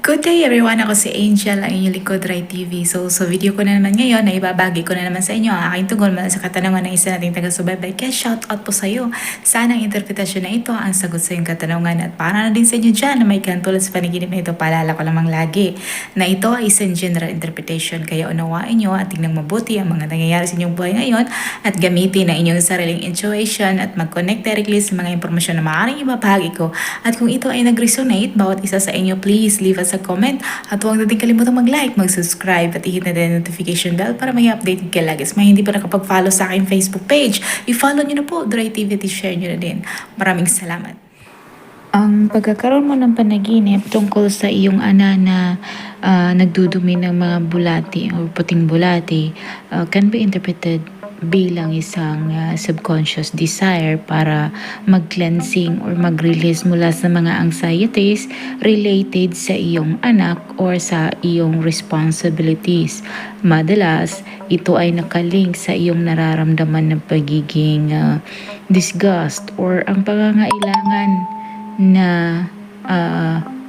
Good day everyone! Ako si Angel, ang inyong likod, Rai TV. So, so video ko na naman ngayon na ibabagi ko na naman sa inyo ang aking tungkol sa katanungan ng isa nating taga-subaybay. Kaya shout out po sa iyo. Sana ang interpretasyon na ito ang sagot sa iyong katanungan at para na din sa inyo dyan na may kantulad sa panaginip na ito. Paalala ko lamang lagi na ito ay isang general interpretation kaya unawain nyo at tingnan mabuti ang mga nangyayari sa inyong buhay ngayon at gamitin ang inyong sariling intuition at mag-connect directly sa mga impormasyon na maaaring ibabahagi ko. At kung ito ay nag-resonate, bawat isa sa inyo, please leave us a comment at huwag natin kalimutan mag-like, mag-subscribe at i-hit na din notification bell para may update ka lagi. Sa mga hindi pa nakapag-follow sa aking Facebook page, i-follow nyo na po, Dry TV at i-share nyo na din. Maraming salamat. Ang pagkakaroon mo ng panaginip tungkol sa iyong ana na ah, nagdudumi ng mga bulati o puting bulati ah, can be interpreted bilang isang ah, subconscious desire para mag-cleansing or mag-release mula sa mga anxieties related sa iyong anak or sa iyong responsibilities. Madalas, ito ay nakalink sa iyong nararamdaman ng pagiging ah, disgust or ang pangangailangan na ah,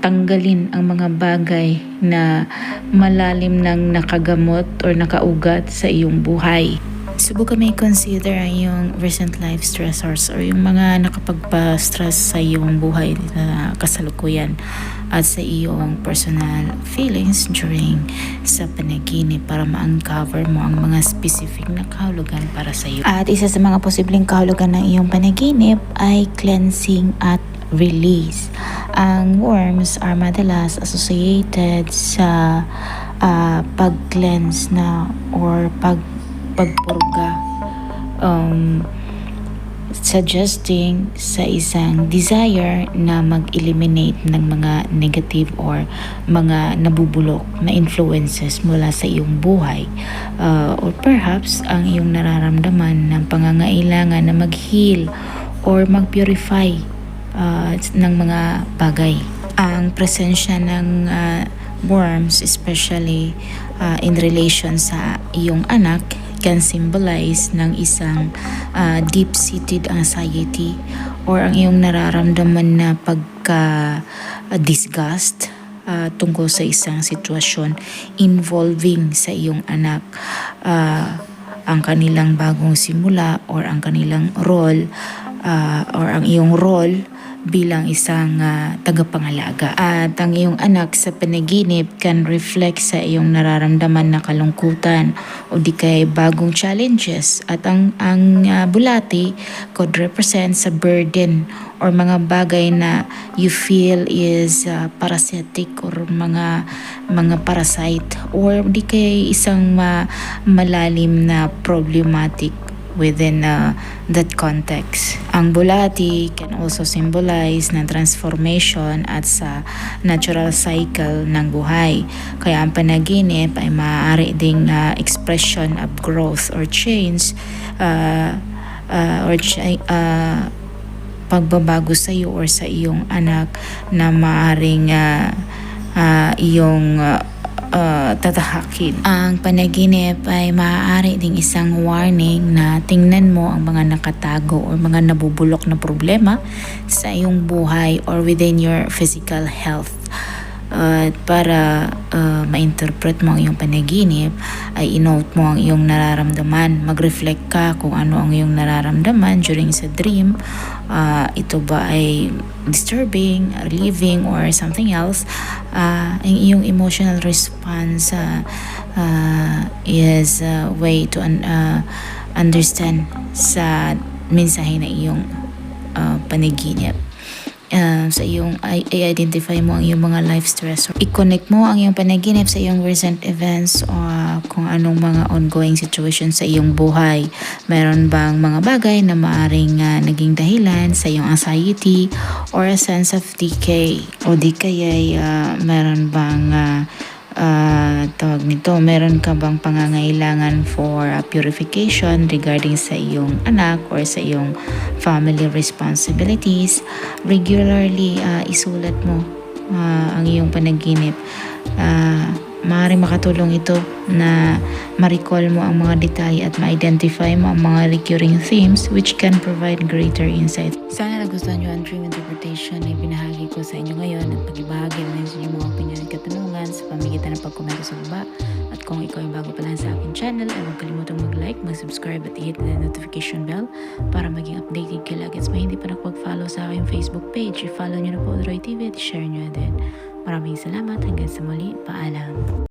tanggalin ang mga bagay na malalim ng nakagamot or nakaugat sa iyong buhay. Subukan may consider ang iyong recent life stressors or yung mga nakapagpa-stress sa iyong buhay na kasalukuyan at sa iyong personal feelings during sa panaginip para ma-uncover mo ang mga specific na kahulugan para sa iyo. At isa sa mga posibleng kahulugan ng iyong panaginip ay cleansing at release. Ang worms are madalas associated sa ah, pag-cleanse na or pag pagpurga. Um, suggesting sa isang desire na mag-eliminate ng mga negative or mga nabubulok na influences mula sa iyong buhay Uh, or perhaps ang iyong nararamdaman ng pangangailangan na mag-heal or mag-purify uh, ng mga bagay. Ang presensya ng uh, worms, especially uh, in relation sa iyong anak, can symbolize ng isang uh, deep-seated anxiety or ang iyong nararamdaman na pagka-disgust uh, tungkol sa isang sitwasyon involving sa iyong anak. Uh, ang kanilang bagong simula or ang kanilang role uh, or ang iyong role bilang isang ah, tagapangalaga. At ang iyong anak sa panaginip can reflect sa iyong nararamdaman na kalungkutan o di kay bagong challenges. At ang, ang ah, bulati could represent sa burden or mga bagay na you feel is ah, parasitic or mga mga parasite or di kay isang ma- malalim na problematic within uh, that context. Ang bulati can also symbolize ng transformation at sa natural cycle ng buhay. Kaya ang panaginip ay maaari ding uh, expression of growth or change uh, uh, or ch- uh, pagbabago sa iyo or sa iyong anak na maaring uh, uh, iyong uh, uh, tatahakin. Ang panaginip ay maaari ding isang warning na tingnan mo ang mga nakatago or mga nabubulok na problema sa iyong buhay or within your physical health. At para uh, ma-interpret mo ang iyong panaginip, ay inote mo ang iyong nararamdaman. Mag-reflect ka kung ano ang iyong nararamdaman during sa dream. Uh, ito ba ay disturbing, relieving, or something else. Uh, ang iyong emotional response uh, uh, is a way to un- uh, understand sa mensahe na iyong uh, panaginip uh, sa iyong i-identify mo ang iyong mga life stressor. I-connect mo ang iyong panaginip sa iyong recent events o uh, kung anong mga ongoing situation sa iyong buhay. Meron bang mga bagay na maaring uh, naging dahilan sa iyong anxiety or a sense of decay? O di kaya uh, meron bang uh, uh, tawag nito, meron ka bang pangangailangan for uh, purification regarding sa iyong anak or sa iyong family responsibilities, regularly uh, isulat mo uh, ang iyong panaginip. Uh, maaaring makatulong ito na ma-recall mo ang mga detalye at ma-identify mo ang mga recurring themes which can provide greater insight. Sana nagustuhan nyo ang dream interpretation na ibinahagi ko sa inyo ngayon at pag-ibahagi na sa inyong mga opinion at katanungan sa pamigitan ng pagkomento sa baba. At kung ikaw ay bago pa lang sa aking channel, ay huwag kalimutang mag-like, mag-subscribe at i-hit na notification bell para maging updated ka lagi. At may hindi pa nakapag-follow sa aking Facebook page, i-follow nyo na po Roy TV at i-share nyo din. Maraming salamat. Hanggang sa muli. Paalam.